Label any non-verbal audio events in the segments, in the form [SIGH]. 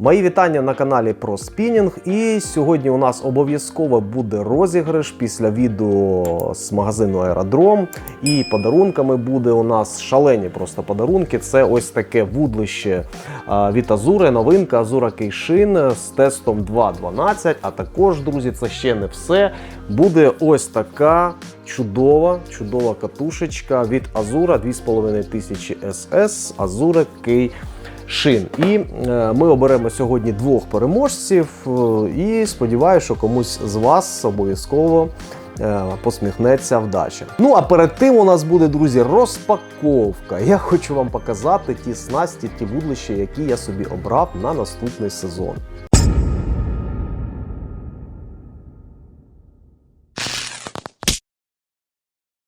Мої вітання на каналі про спінінг. І сьогодні у нас обов'язково буде розіграш після відео з магазину Аеродром. І подарунками буде у нас шалені просто подарунки. Це ось таке вудлище від Азури, новинка Азура Кейшин з тестом 2.12. А також, друзі, це ще не все. Буде ось така чудова, чудова катушечка від Азура 2500 SS Азура Кей шин. І е, ми оберемо сьогодні двох переможців. е, І сподіваюся, що комусь з вас обов'язково. е, Посміхнеться вдача. Ну а перед тим у нас буде, друзі, розпаковка. Я хочу вам показати ті снасті, ті вудлища, які я собі обрав на наступний сезон.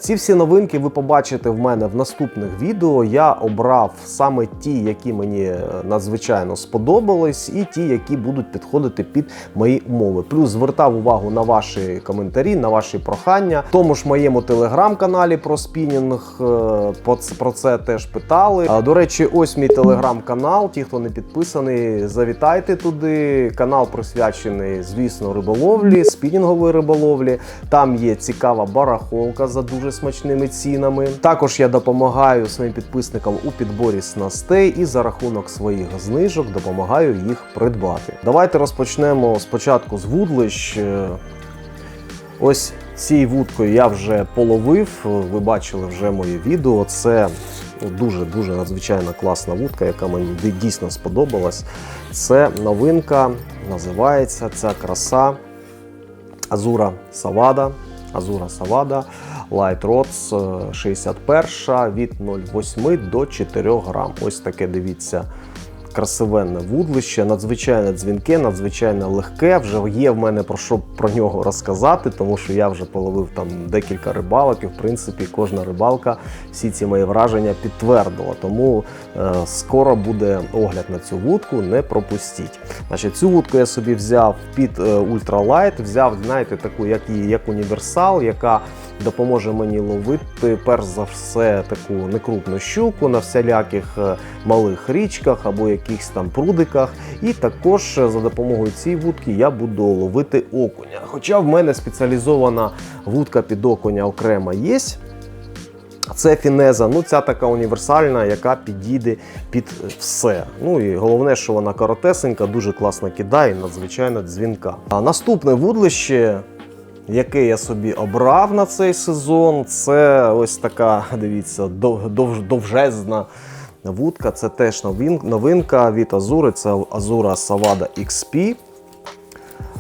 Ці всі новинки ви побачите в мене в наступних відео. Я обрав саме ті, які мені е, надзвичайно сподобались, і ті, які будуть підходити під мої умови. Плюс звертав увагу на ваші коментарі, на ваші прохання. В тому ж моєму телеграм-каналі про спінінг е, про це теж питали. До речі, ось мій телеграм-канал. Ті, хто не підписаний, завітайте туди. Канал присвячений, звісно, риболовлі, спінінгової риболовлі. Там є цікава барахолка за дуже смачними цінами. Також я допомагаю своїм підписникам у підборі снастей і за рахунок своїх знижок допомагаю їх придбати. Давайте розпочнемо спочатку з вудлищ. Е, Ось цією вудкою я вже половив. Ви бачили вже моє відео. Це дуже дуже надзвичайно класна вудка, яка мені дійсно сподобалась. Це новинка, називається ця краса Азура Савада. Азура Савада Light Rods е, 61 від 0,8 до 4 грам. Ось таке дивіться. Красивенне вудлище, надзвичайно дзвінке, надзвичайно легке. Вже є в мене про що про нього розказати, тому що я вже половив там декілька рибалок, і в принципі кожна рибалка всі ці мої враження підтвердила. Тому е, скоро буде огляд на цю вудку, не пропустіть. Значить, цю вудку я собі взяв під е, ультралайт, взяв, знаєте, таку, як як універсал, яка допоможе мені ловити перш за все таку некрупну щуку на всіляких е, малих річках або якихось там прудиках. І також е, за допомогою цієї вудки я буду ловити окуня. Хоча в мене спеціалізована вудка під окуня окрема є. Це фінеза, ну ця така універсальна, яка підійде під все. Ну і головне, що вона коротесенька, дуже класно кидає, надзвичайно дзвінка. А наступне вудлище, яке я собі обрав на цей сезон, це ось така, дивіться, дов, дов, довжезна вудка. Це теж новинка від Азури. Це Азура Savada XP.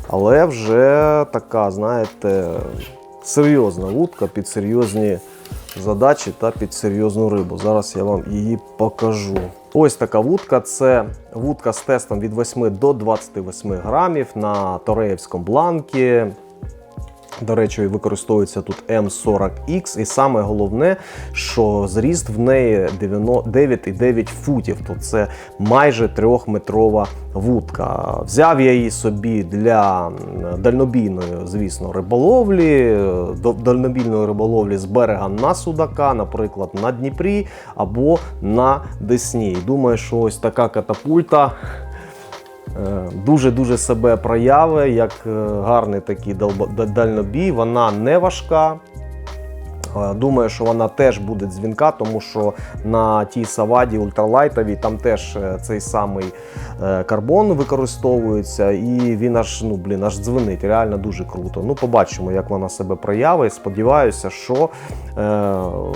Але вже така, знаєте, серйозна вудка під серйозні задачі та під серйозну рибу. Зараз я вам її покажу. Ось така вудка. Це вудка з тестом від 8 до 28 грамів на Тореївському бланкі. До речі, використовується тут М40X, і саме головне, що зріст в неї 9,9 футів, то це майже трьохметрова вудка. Взяв я її собі для дальнобійної, звісно, риболовлі, до- дальнобійної риболовлі з берега на Судака, наприклад, на Дніпрі або на Десні. Думаю, що ось така катапульта дуже-дуже себе прояви, як е, гарний такий дальнобій. Вона не важка. Е, Думаю, що вона теж буде дзвінка, тому що на тій саваді ультралайтовій там теж е, цей самий е, карбон використовується, і він аж ну блін, аж дзвенить. Реально дуже круто. Ну, побачимо, як вона себе проявить. Сподіваюся, що е,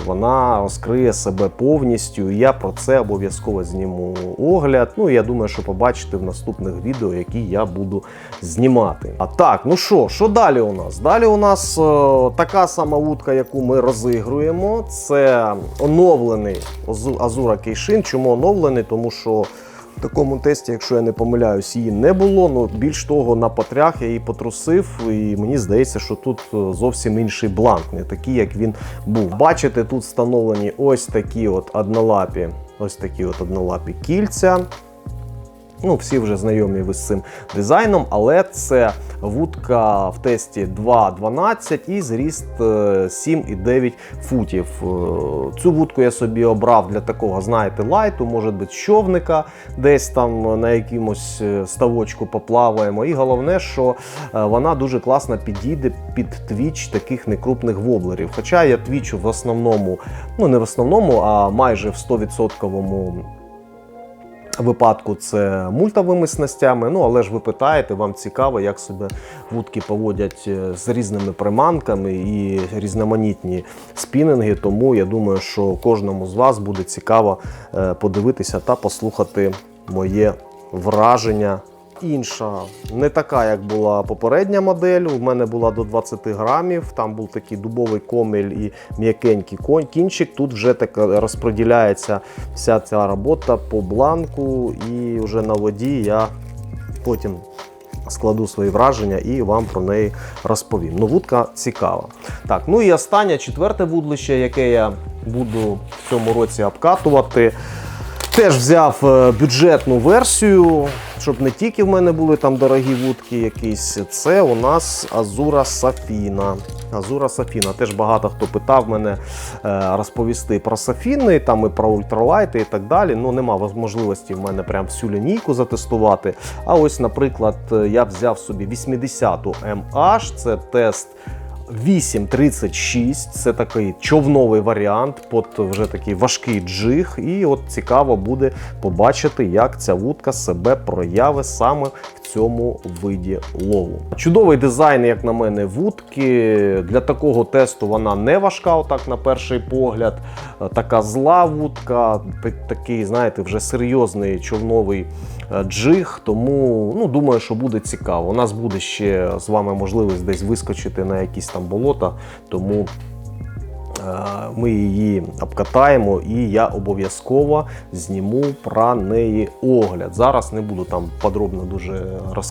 вона розкриє себе повністю. Я про це обов'язково зніму огляд. Ну, я думаю, що побачите в наступних відео, які я буду знімати. А так, ну що, що далі у нас? Далі у нас е, така сама вудка, яку ми розігруємо. Це оновлений Азу- Азура Кейшин. Чому оновлений? Тому що. В такому тесті, якщо я не помиляюсь, її не було. Ну більш того, на потрях я її потрусив, і мені здається, що тут е, зовсім інший бланк, не такий, як він був. Бачите, тут встановлені ось такі от однолапі, ось такі от однолапі кільця. Ну, всі вже знайомі ви з цим дизайном, але це вудка в тесті 2.12 і зріст е, 7,9 футів. Е, Цю вудку я собі обрав для такого, знаєте, лайту, може бути, човника, десь там на якомусь е, ставочку поплаваємо. І головне, що е, вона дуже класно підійде під твіч таких некрупних воблерів. Хоча я твічу в основному, ну не в основному, а майже в 100% випадку це мультовими снастями. Ну але ж ви питаєте, вам цікаво, як себе вудки поводять е, з різними приманками і різноманітні спінінги. Тому я думаю, що кожному з вас буде цікаво е, подивитися та послухати моє враження. Інша, не така, як була попередня модель. У мене була до 20 грамів. Там був такий дубовий комель і м'якенький кінчик. Тут вже так розподіляється вся ця робота по бланку, і вже на воді я потім складу свої враження і вам про неї розповім. Ну, вудка цікава. Так, ну і останнє четверте вудлище, яке я буду в цьому році обкатувати. Теж взяв е, бюджетну версію, щоб не тільки в мене були там дорогі вудки якісь. Це у нас Азура Сафіна. Азура Сафіна. Теж багато хто питав мене е, розповісти про Сафіни, там і про ультралайти і так далі. Ну нема можливості в мене прям всю лінійку затестувати. А ось, наприклад, е, я взяв собі 80-ту MH, це тест 8.36 це такий човновий варіант, під вже такий важкий джиг. І от цікаво буде побачити, як ця вудка себе проявить саме в цьому виді лову. Чудовий дизайн, як на мене, вудки. Для такого тесту вона не важка, отак на перший погляд. Е, Така зла вудка, такий, знаєте, вже серйозний човновий джиг. Тому ну, думаю, що буде цікаво. У нас буде ще з вами можливість десь вискочити на якісь там болота, тому. е, Ми її обкатаємо, і я обов'язково зніму про неї огляд. Зараз не буду там подробно дуже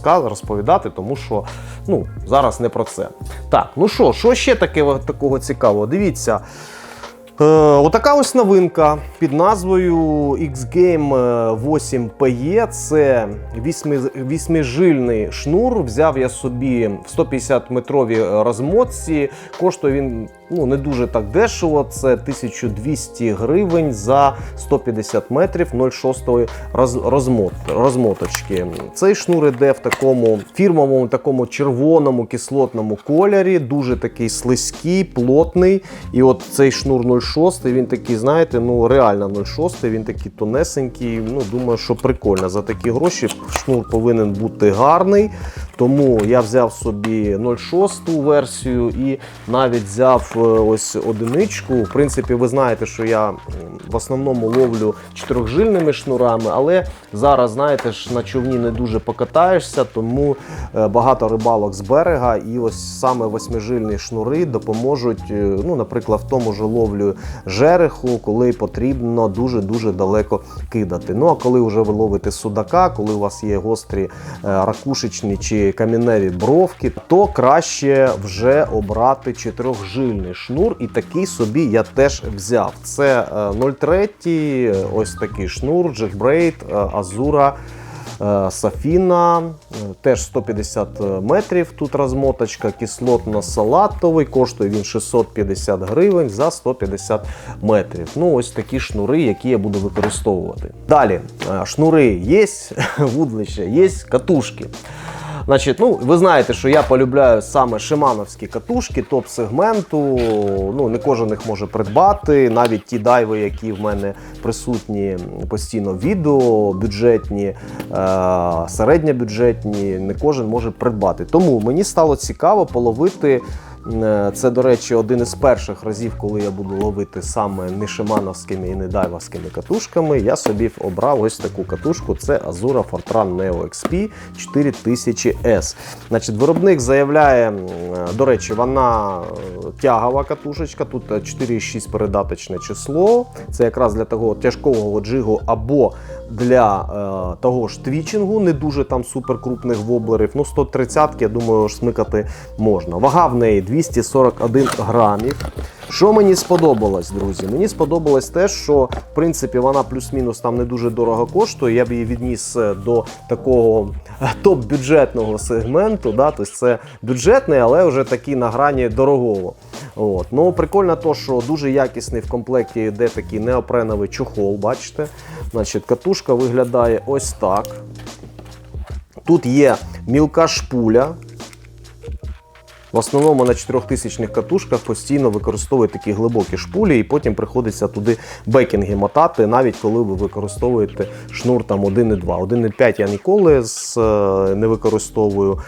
розповідати, тому що ну, зараз не про це. Так, ну що, що ще таке, такого цікавого? Дивіться. Е, отака ось новинка під назвою X-Game 8PE. Це вісьми, вісьмижильний шнур. Взяв я собі в 150 метровій розмотці. Коштує він ну, не дуже так дешево. Це 1200 гривень за 150 метрів 0,6 роз, розмот, розмоточки. Цей шнур іде в такому фірмовому, такому червоному кислотному кольорі. Дуже такий слизький, плотний. І от цей шнур 0,6, він такий, знаєте, ну реально 0,6, він такий тонесенький. Ну, думаю, що прикольно. За такі гроші шнур повинен бути гарний. Тому я взяв собі 0,6 версію і навіть взяв ось одиничку. В принципі, ви знаєте, що я в основному ловлю чотирьохжильними шнурами, але зараз, знаєте ж, на човні не дуже покатаєшся, тому е, багато рибалок з берега, і ось саме восьмижильні шнури допоможуть, е, ну, наприклад, в тому ж ловлю жереху, коли потрібно дуже-дуже далеко кидати. Ну а коли вже ви ловите судака, коли у вас є гострі е, ракушечні чи каміневі бровки, то краще вже обрати чотирьохжильний шнур, і такий собі я теж взяв. Це е, 0,3, ось такий шнур, Jackbraid, е. Е, Сафіна, е, теж 150 метрів. Тут розмоточка, кислотно-салатовий, коштує він 650 гривень за 150 метрів. Ну, ось такі шнури, які я буду використовувати. Далі, е, шнури є, [LAUGHS] вудлища, є катушки. Значить, ну ви знаєте, що я полюбляю саме шимановські катушки топ-сегменту. Ну не кожен їх може придбати. Навіть ті дайви, які в мене присутні постійно в відео, бюджетні, е- середньобюджетні, не кожен може придбати. Тому мені стало цікаво половити. Е, Це, до речі, один із перших разів, коли я буду ловити саме не шимановськими і не дайвовськими катушками. Я собі обрав ось таку катушку. Це Azura Fortran Neo XP 4000S. Значить, виробник заявляє, до речі, вона е, тягова катушечка. Тут е, 4,6 передаточне число. Це якраз для того тяжкого джигу або для е, того ж твічингу, не дуже там суперкрупних воблерів. Ну, 130 я думаю, смикати можна. Вага в неї 241 грамів. Що мені сподобалось, друзі? Мені сподобалось те, що в принципі вона плюс-мінус там не дуже дорого коштує. Я б її відніс е, до такого е, топ-бюджетного сегменту. Да? Тобто це бюджетний, але вже такий на грані дорогого. От. Ну, прикольно то, що дуже якісний в комплекті йде такий неопреновий чохол, бачите? Значить, катушка виглядає ось так. Тут є мілка шпуля. В основному на 4000 катушках постійно використовують такі глибокі шпулі, і потім приходиться туди бекінги мотати, навіть коли ви використовуєте шнур там 1,2. 1,5 я ніколи е, не використовую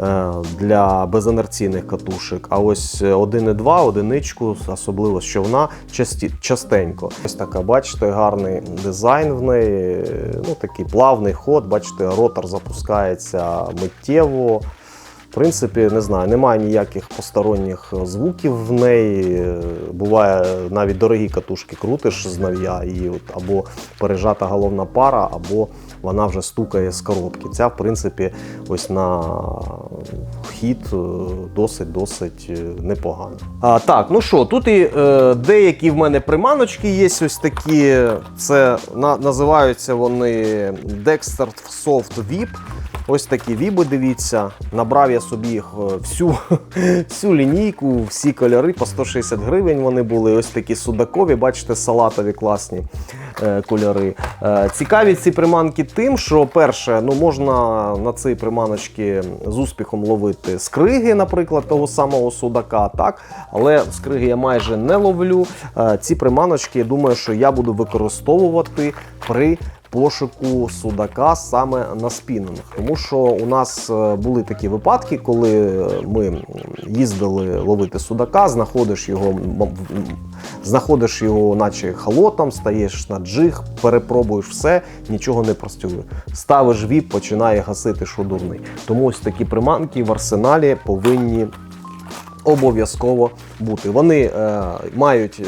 е, для безінерційних катушок. А ось 1,2, одиничку, особливо з човна, часті, частенько. Ось така, бачите, гарний дизайн в неї. Ну, такий плавний ход. Бачите, ротор запускається миттєво. Принципі, не знаю, немає ніяких посторонніх звуків в неї. Е, Буває навіть дорогі катушки крутиш з нав'я, і от або пережата головна пара, або вона вже стукає з коробки. Ця, в принципі, ось на вхід е, досить-досить е, непогано. А, так, ну що, тут і е, деякі в мене приманочки є ось такі. Це на, називаються вони Dexter Soft VIP. Ось такі віби, дивіться. Набрав я собі їх е, всю, [LAUGHS] всю лінійку, всі кольори по 160 гривень вони були. Ось такі судакові, бачите, салатові класні е, кольори. Е, цікаві ці приманки тим, що перше, ну можна на ці приманочки з успіхом ловити скриги, наприклад, того самого судака, так? Але скриги я майже не ловлю. Е, ці приманочки, я думаю, що я буду використовувати при пошуку судака саме на спінінг. Тому що у нас е, були такі випадки, коли ми їздили ловити судака, знаходиш його, знаходиш його, наче халотом, стаєш на джиг, перепробуєш все, нічого не працює. Ставиш віп, починає гасити, що дурний. Тому ось такі приманки в арсеналі повинні обов'язково бути. Вони е, мають е,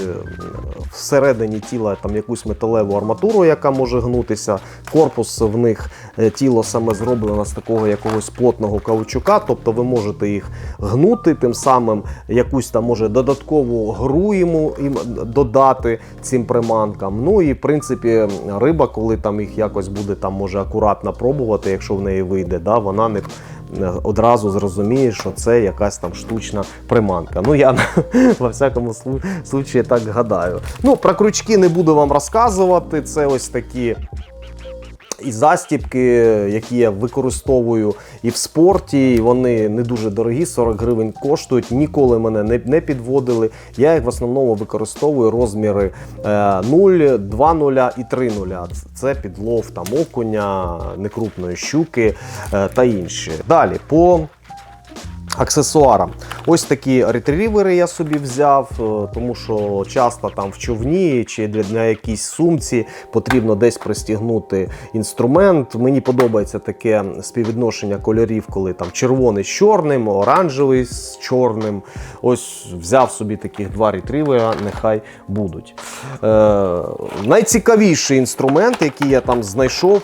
всередині тіла там якусь металеву арматуру, яка може гнутися. Корпус в них е, тіло саме зроблено з такого якогось плотного каучука, тобто ви можете їх гнути, тим самим якусь там може додаткову гру йому їм додати цим приманкам. Ну і в принципі риба, коли там їх якось буде там може акуратно пробувати, якщо в неї вийде, да, вона не одразу зрозуміє, що це якась там штучна приманка. Ну я [LAUGHS] во всякому слу- случаї так гадаю. Ну, про крючки не буду вам розказувати. Це ось такі. І застібки, які я використовую і в спорті, і вони не дуже дорогі, 40 гривень коштують. Ніколи мене не, не підводили. Я їх в основному використовую розміри е, 0, 2 нуля і 3 нуля. Це підлов там окуня, некрупної щуки е, та інші. Далі по аксесуарам. Ось такі ретрівери я собі взяв, е, тому що часто там в човні чи для якійсь сумці потрібно десь пристігнути інструмент. Мені подобається таке співвідношення кольорів, коли там червоний з чорним, оранжевий з чорним. Ось взяв собі таких два ретрівера, нехай будуть. Е, найцікавіший інструмент, який я там знайшов,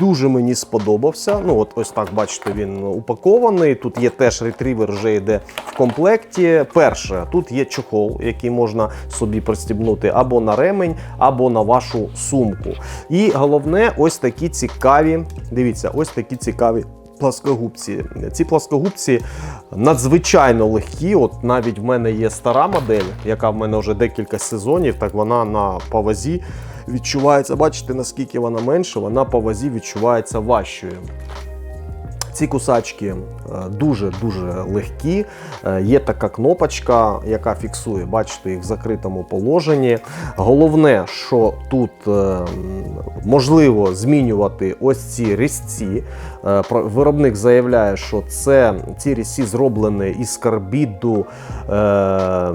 дуже мені сподобався. Ну, от ось так бачите, він упакований. Тут є теж ретрівер, вже йде в комплекті. Перше, тут є чохол, який можна собі пристібнути або на ремень, або на вашу сумку. І головне, ось такі цікаві. Дивіться, ось такі цікаві. Пласкогубці. Ці пласкогубці надзвичайно легкі. От навіть в мене є стара модель, яка в мене вже декілька сезонів. Так вона на павазі відчувається. Бачите, наскільки вона менша, вона по вазі відчувається важчою. Ці кусачки дуже-дуже легкі. Е, Є така кнопочка, яка фіксує, бачите, їх в закритому положенні. Головне, що тут е, можливо змінювати ось ці різці. Е, Виробник заявляє, що це ці різці зроблені із карбіду е,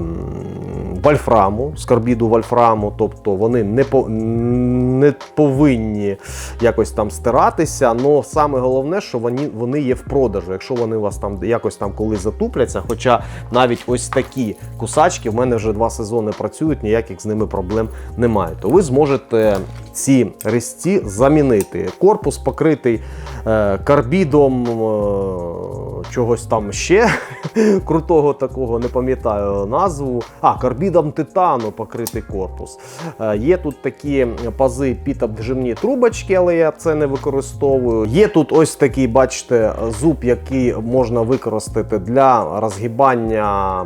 вольфраму, з карбіду вольфраму, тобто вони не, по, не повинні якось там стиратися. але саме головне, що вони, вони є в продажу. Якщо вони у вас там якось там колись затупляться, хоча навіть ось такі кусачки в мене вже два сезони працюють, ніяких з ними проблем немає. То ви зможете ці резці замінити. Корпус покритий е, карбідом е, чогось там ще [LAUGHS] крутого такого, не пам'ятаю назву. А, карбідом титану покритий корпус. Е, є тут такі пази під обжимні трубочки, але я це не використовую. Є тут ось такий, бачите, зуб, який можна використати для розгибання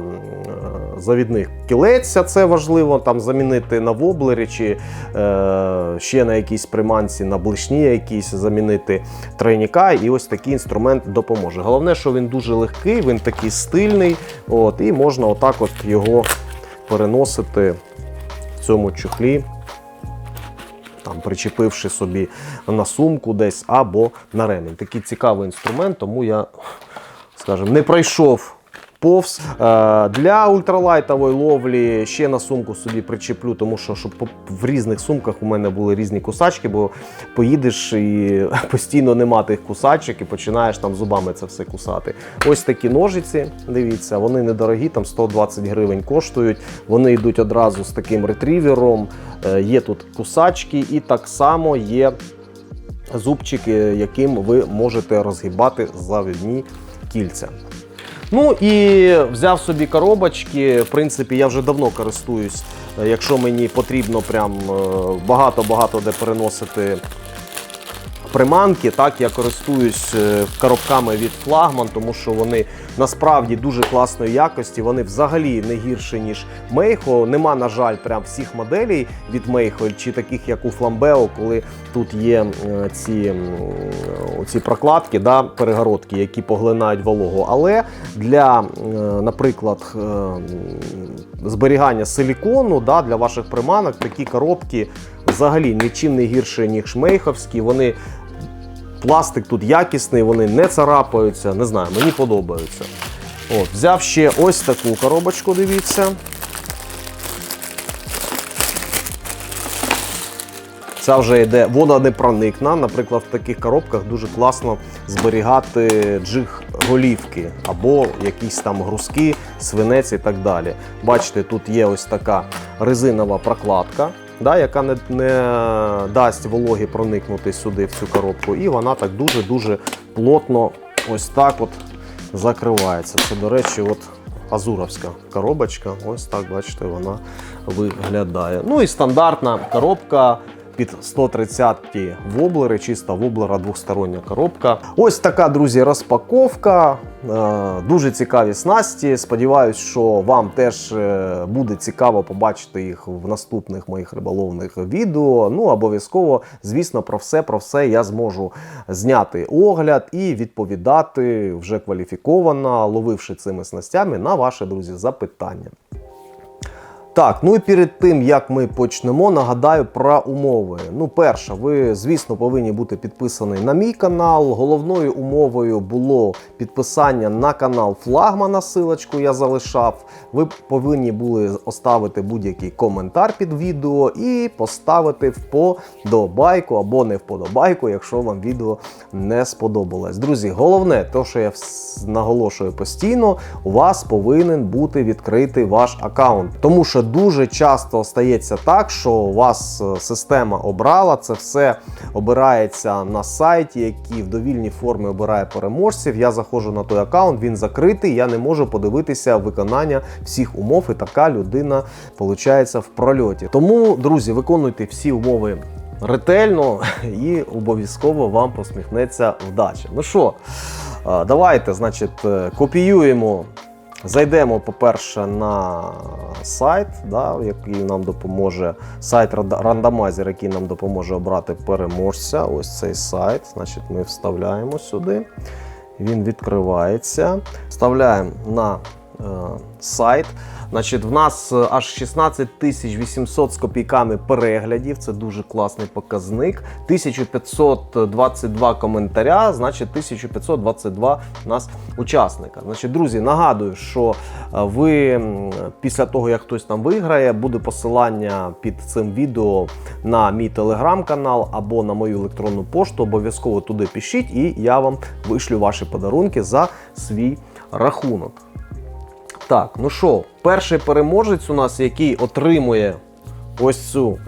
завідних кілець. Це важливо там замінити на воблері чи е, ще на якійсь приманці, на блишні якісь замінити тройника. І ось такий інструмент допоможе. Головне, що він дуже легкий, він такий стильний. От, і можна отак от його переносити в цьому чохлі там причепивши собі на сумку десь або на ремінь. Такий цікавий інструмент, тому я, скажімо, не пройшов. Повз Е, для ультралайтової ловлі ще на сумку собі причеплю, тому що щоб в різних сумках у мене були різні кусачки, бо поїдеш і [LAUGHS] постійно нема тих кусачок і починаєш там зубами це все кусати. Ось такі ножиці, дивіться, вони недорогі, там 120 гривень коштують. Вони йдуть одразу з таким ретрівером. Е, Є тут кусачки, і так само є зубчики, яким ви можете розгибати завідні кільця. Ну і взяв собі коробочки. В принципі, я вже давно користуюсь. Е, Якщо мені потрібно прям е, багато-багато де переносити приманки, так я користуюсь е, коробками від флагман, тому що вони насправді дуже класної якості. Вони взагалі не гірші, ніж Мейхо. Нема, на жаль, прям всіх моделей від Мейхо, чи таких, як у Фламбео, коли тут є ці, м, ці прокладки, да, перегородки, які поглинають вологу. Але для, наприклад, е, зберігання силікону да, для ваших приманок такі коробки взагалі нічим не гірше, ніж мейховські. Вони пластик тут якісний, вони не царапаються. Не знаю, мені подобаються. От, взяв ще ось таку коробочку, дивіться. Ця вже йде водонепроникна. Наприклад, в таких коробках дуже класно зберігати джиг голівки або якісь там грузки, свинець і так далі. Бачите, тут є ось така резинова прокладка, да, яка не, не дасть вологі проникнути сюди в цю коробку. І вона так дуже-дуже плотно ось так от закривається. Це, до речі, от азуровська коробочка. Ось так, бачите, вона виглядає. Ну і стандартна коробка. Під 130 воблери, чиста воблера, двостороння коробка. Ось така, друзі, розпаковка. Е, Дуже цікаві снасті. Сподіваюсь, що вам теж е, буде цікаво побачити їх в наступних моїх риболовних відео. Ну, обов'язково, звісно, про все про все я зможу зняти огляд і відповідати вже кваліфіковано, ловивши цими снастями на ваші друзі запитання. Так, ну і перед тим як ми почнемо, нагадаю про умови. Ну, перше, ви, звісно, повинні бути підписані на мій канал. Головною умовою було підписання на канал Флагмана. Силочку я залишав. Ви повинні були оставити будь-який коментар під відео і поставити вподобайку або не вподобайку, якщо вам відео не сподобалось. Друзі, головне, те, що я наголошую постійно, у вас повинен бути відкритий ваш аккаунт. Тому що дуже часто стається так, що у вас е, система обрала це все обирається на сайті, який в довільній формі обирає переможців. Я заходжу на той аккаунт, він закритий. Я не можу подивитися виконання всіх умов, і така людина виходить в прольоті. Тому, друзі, виконуйте всі умови. Ретельно [LAUGHS] і обов'язково вам посміхнеться вдача. Ну що, е, давайте, значить, е, копіюємо Зайдемо, по-перше, на сайт, да, який нам допоможе, сайт рандомайзер, який нам допоможе обрати переможця. Ось цей сайт. Значить, ми вставляємо сюди. Він відкривається. Вставляємо на е, сайт. Значить, в нас е, аж 16 800 з копійками переглядів. Це дуже класний показник. 1522 коментаря, значить 1522 у нас учасника. Значить, друзі, нагадую, що е, ви після того, як хтось там виграє, буде посилання під цим відео на мій телеграм-канал або на мою електронну пошту. Обов'язково туди пишіть, і я вам вишлю ваші подарунки за свій рахунок. Так, ну що, перший переможець у нас, який отримує ось цю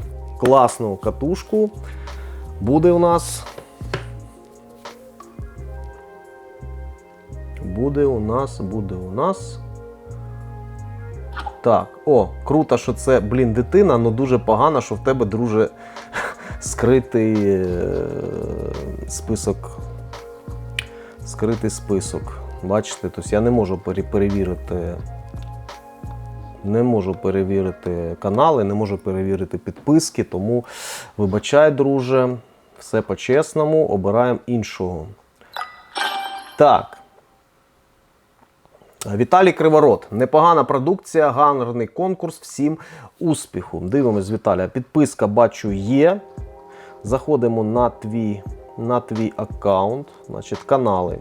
класну катушку буде у нас. Буде у нас, буде у нас. Так, о, круто, що це, блін, дитина, але дуже погано, що в тебе, друже, [LAUGHS] скритий е, список. Скритий список. Бачите, тобто я не можу перевірити. Не можу перевірити канали, не можу перевірити підписки, тому вибачай, друже, все по-чесному, обираємо іншого. Так. Віталій Криворот. Непогана продукція, гарний конкурс. Всім успіху. Дивимось, Віталія. Підписка бачу є. Заходимо на твій, на твій аккаунт, значить, канали.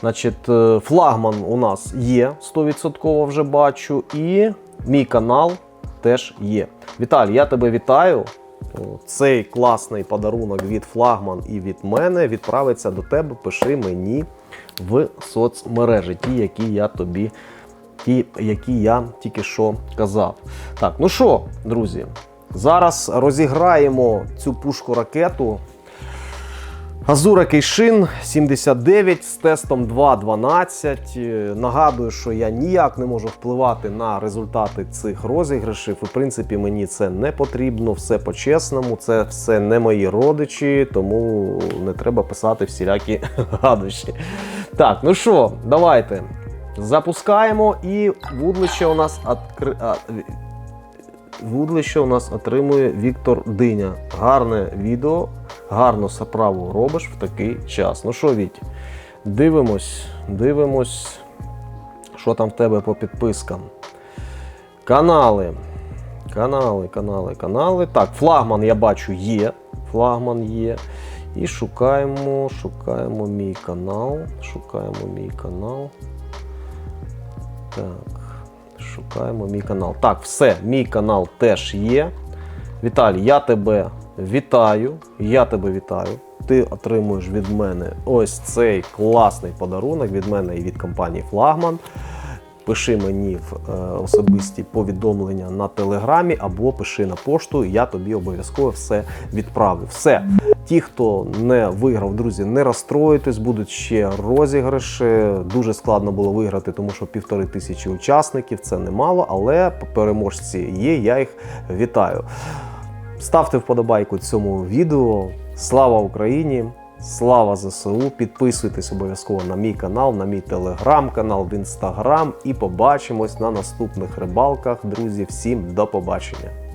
Значить, е, флагман у нас є 100% вже бачу. І мій канал теж є. Віталій, я тебе вітаю. Цей класний подарунок від флагман і від мене відправиться до тебе. Пиши мені в соцмережі, ті, які я тобі, ті, які я тільки що казав. Так, ну що, друзі, зараз розіграємо цю пушку ракету. Азура Кейшин 79 з тестом 2.12. Е, Нагадую, що я ніяк не можу впливати на результати цих розіграшів. І, в принципі, мені це не потрібно, все по-чесному. Це все не мої родичі, тому не треба писати всілякі [LAUGHS] гадощі. Так, ну що, давайте запускаємо, і вудлище у нас откри... Вудлище у нас отримує Віктор Диня. Гарне відео, гарну справу робиш в такий час. Ну що, Віть, дивимось, дивимось, що там в тебе по підпискам. Канали. Канали, канали, канали. Так, флагман я бачу є. Флагман є. І шукаємо, шукаємо мій канал. Шукаємо мій канал. Так. Шукаємо мій канал. Так, все, мій канал теж є. Віталій, я тебе вітаю. Я тебе вітаю. Ти отримуєш від мене ось цей класний подарунок від мене і від компанії Флагман. Пиши мені в е, особисті повідомлення на телеграмі або пиши на пошту, я тобі обов'язково все відправлю. Все. Ті, хто не виграв, друзі, не розстроїтесь, будуть ще розіграші. Дуже складно було виграти, тому що півтори тисячі учасників це немало, але переможці є. Я їх вітаю. Ставте вподобайку цьому відео. Слава Україні! Слава ЗСУ! Підписуйтесь обов'язково на мій канал, на мій телеграм-канал в інстаграм і побачимось на наступних рибалках. Друзі, всім до побачення!